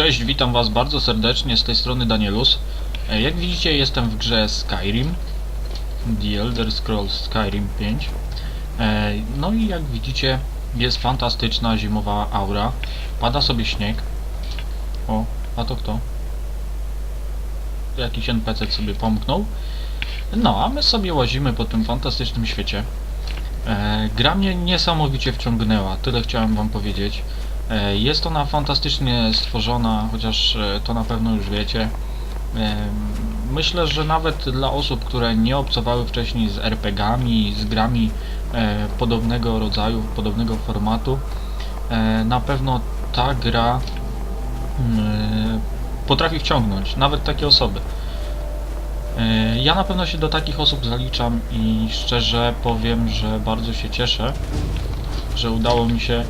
Cześć, witam was bardzo serdecznie, z tej strony Danielus. E, Jak widzicie jestem w grze Skyrim, The Elder Scrolls Skyrim 5. E, No i jak widzicie jest fantastyczna zimowa aura, pada sobie śnieg. O, a to kto? Jakiś NPC sobie pomknął. No, a my sobie łazimy po tym fantastycznym świecie. E, gra mnie niesamowicie wciągnęła, tyle chciałem wam powiedzieć. E, Jest ona fantastycznie stworzona, chociaż e, to na pewno już wiecie. E, Myślę, że nawet dla osób, które nie obcowały wcześniej z RPG-ami, z grami podobnego rodzaju, podobnego formatu, na pewno ta gra mm, potrafi wciągnąć nawet takie osoby. Ja na pewno się do takich osób zaliczam i szczerze powiem, że bardzo się cieszę, że udało mi się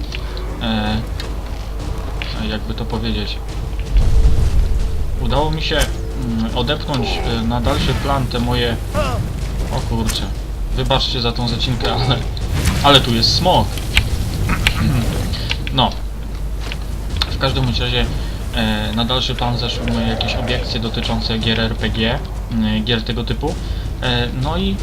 jakby to powiedzieć. Udało mi się mm, odepchnąć e, na dalszy plan te moje o kurczę. Wybaczcie za tą zacinkę, ale ale tu jest smog. No. W każdym razie e, na dalszy plan zeszły moje jakieś obiekcje dotyczące gier RPG mm, gier tego typu. E, no i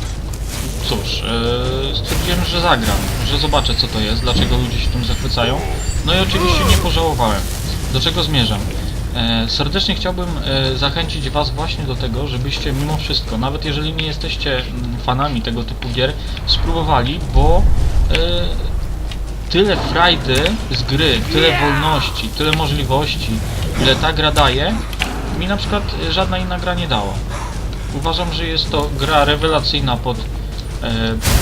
cóż, e, stwierdziłem, że zagram, że zobaczę co to jest, dlaczego ludzie się tym zachwycają. No i oczywiście nie pożałowałem. Do czego zmierzam? E, serdecznie chciałbym e, zachęcić Was właśnie do tego, żebyście mimo wszystko, nawet jeżeli nie jesteście mm, fanami tego typu gier, spróbowali, bo e, tyle frajdy z gry, tyle wolności, tyle możliwości, ile ta gra daje, mi na przykład żadna inna gra nie dała. Uważam, że jest to gra rewelacyjna pod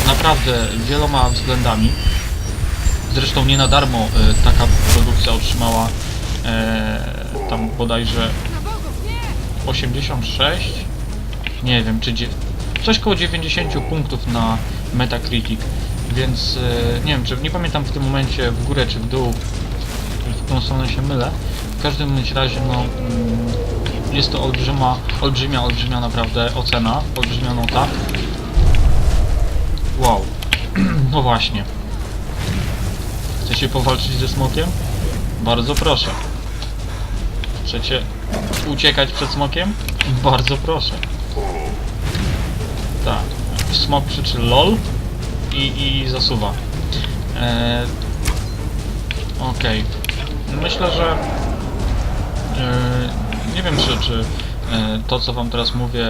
naprawdę wieloma względami. Zresztą nie na darmo e, taka produkcja otrzymała e, tam bodajże 86, nie wiem czy coś koło 90 punktów na Metacritic, więc e, nie wiem czy nie pamiętam w tym momencie w górę czy w dół, w którą stronę się mylę. W każdym razie no mm, jest to olbrzyma, olbrzymia, olbrzymia naprawdę ocena, olbrzymia nota. Wow. No właśnie. Chcecie powalczyć ze smokiem? Bardzo proszę. Chcecie uciekać przed smokiem? Bardzo proszę. Tak. Smok krzyczy LOL i, i zasuwa. Eee, Okej. Myślę, że e, nie wiem, czy, czy e, to, co wam teraz mówię,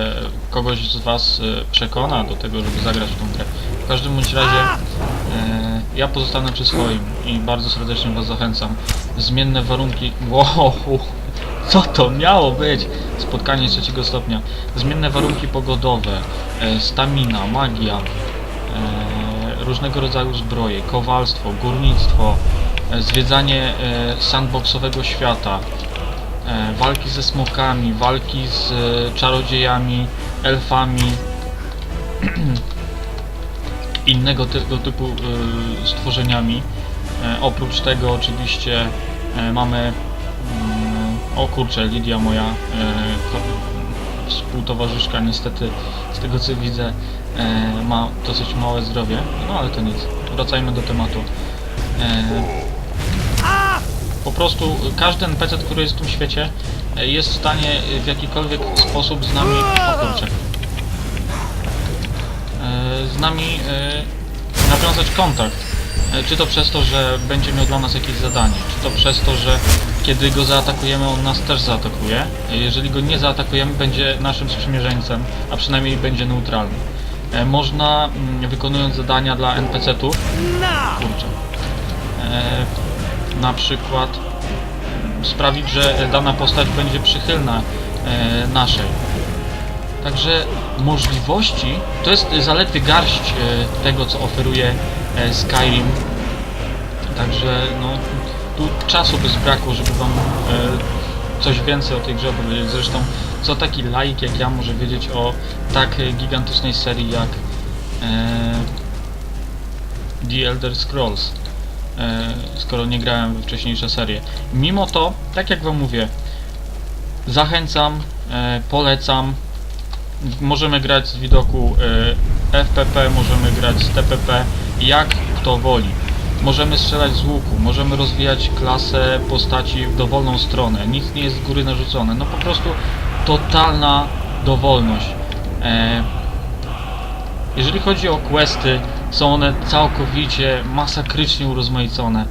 kogoś z was e, przekona do tego, żeby zagrać w tą grę. W każdym bądź razie e, ja pozostanę przy swoim i bardzo serdecznie was zachęcam. Zmienne warunki... Wow! Co to miało być? Spotkanie trzeciego stopnia. Zmienne warunki pogodowe, e, stamina, magia, e, różnego rodzaju zbroje, kowalstwo, górnictwo, e, zwiedzanie e, sandboxowego świata, e, walki ze smokami, walki z e, czarodziejami, elfami, innego tego typu e, stworzeniami. E, oprócz tego oczywiście e, mamy mm, o kurczę, Lidia moja e, współtowarzyszka niestety z tego co widzę ma dosyć małe zdrowie, no ale to nic, wracajmy do tematu. Po prostu każdy NPC, który jest w tym świecie jest w stanie w jakikolwiek sposób z nami... O kurczę. Z nami e, nawiązać kontakt. E, Czy to przez to, że będzie miał dla nas jakieś zadanie, czy to przez to, że kiedy go zaatakujemy, on nas też zaatakuje. E, Jeżeli go nie zaatakujemy, będzie naszym sprzymierzeńcem, a przynajmniej będzie neutralny. Można, mm, wykonując zadania dla NPC-ów, kurczę, e, na przykład mm, sprawić, że dana postać będzie przychylna naszej. Także możliwości to jest zaledwie garść e, tego, co oferuje e, Skyrim. Także no, tu czasu by zbrakło, żeby wam e, coś więcej o tej grze opowiedzieć. Zresztą, co taki laik jak ja może wiedzieć o tak gigantycznej serii jak The Elder Scrolls, skoro nie grałem we wcześniejsze serie. Mimo to, tak jak wam mówię, zachęcam, polecam, możemy grać z widoku e, FPP, możemy grać z TPP, jak kto woli. możemy strzelać z łuku, możemy rozwijać klasę postaci w dowolną stronę, nic nie jest z góry narzucone, no po prostu totalna dowolność. E, jeżeli chodzi o questy, są one całkowicie masakrycznie urozmaicone.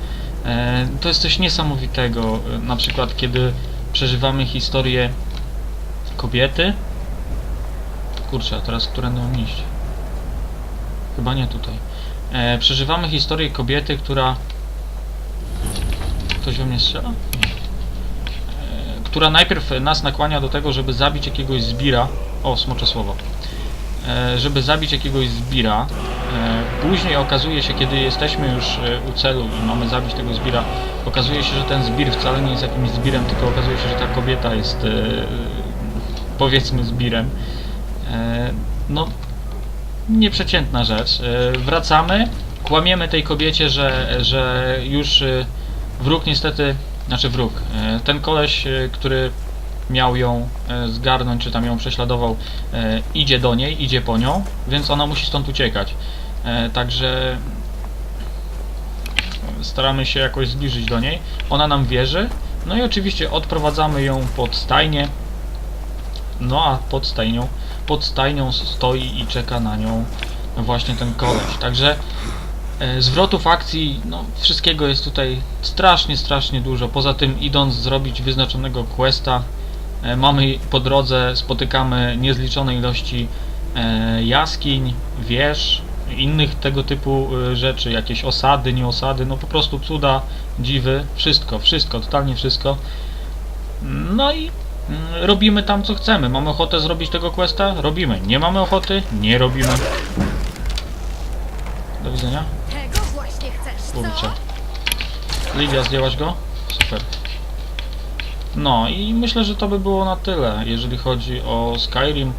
E, to jest coś niesamowitego, na przykład kiedy przeżywamy historię kobiety. Kurczę, teraz którędy mam iść? Chyba nie tutaj. E, przeżywamy historię kobiety, która... Ktoś we mnie strzela? Nie. E, która najpierw nas nakłania do tego, żeby zabić jakiegoś zbira. O, smocze słowo. E, żeby zabić jakiegoś zbira. E, później okazuje się, kiedy jesteśmy już e, u celu i mamy zabić tego zbira, okazuje się, że ten zbir wcale nie jest jakimś zbirem, tylko okazuje się, że ta kobieta jest e, powiedzmy zbirem. E, no, nieprzeciętna rzecz. E, wracamy, kłamiemy tej kobiecie, że, że już e, wróg niestety, znaczy wróg, ten koleś, który miał ją zgarnąć, czy tam ją prześladował, idzie do niej, idzie po nią, więc ona musi stąd uciekać. Także staramy się jakoś zbliżyć do niej. Ona nam wierzy, no i oczywiście odprowadzamy ją pod stajnię. No a pod stajnią, pod stajnią stoi i czeka na nią właśnie ten koleś. Także e, zwrotów akcji, no wszystkiego jest tutaj strasznie, strasznie dużo. Poza tym idąc zrobić wyznaczonego questa, e, mamy po drodze, spotykamy niezliczone ilości e, jaskiń, wież, innych tego typu e, rzeczy, jakieś osady, nie osady, no po prostu cuda, dziwy, wszystko, wszystko, totalnie wszystko. No i robimy tam co chcemy. Mamy ochotę zrobić tego questa? Robimy. Nie mamy ochoty? Nie robimy. Do widzenia. Tego właśnie chcesz, co? Kurczę. Lidia, zdjęłaś go? Super. No i myślę, że to by było na tyle, jeżeli chodzi o Skyrim.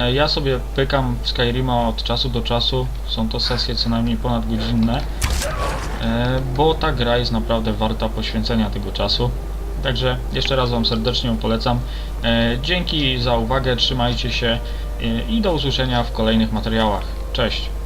E, Ja sobie pykam Skyrima od czasu do czasu. Są to sesje co najmniej ponad godzinne. E, Bo ta gra jest naprawdę warta poświęcenia tego czasu. Także jeszcze raz Wam serdecznie polecam. E, Dzięki za uwagę, trzymajcie się e, i do usłyszenia w kolejnych materiałach. Cześć!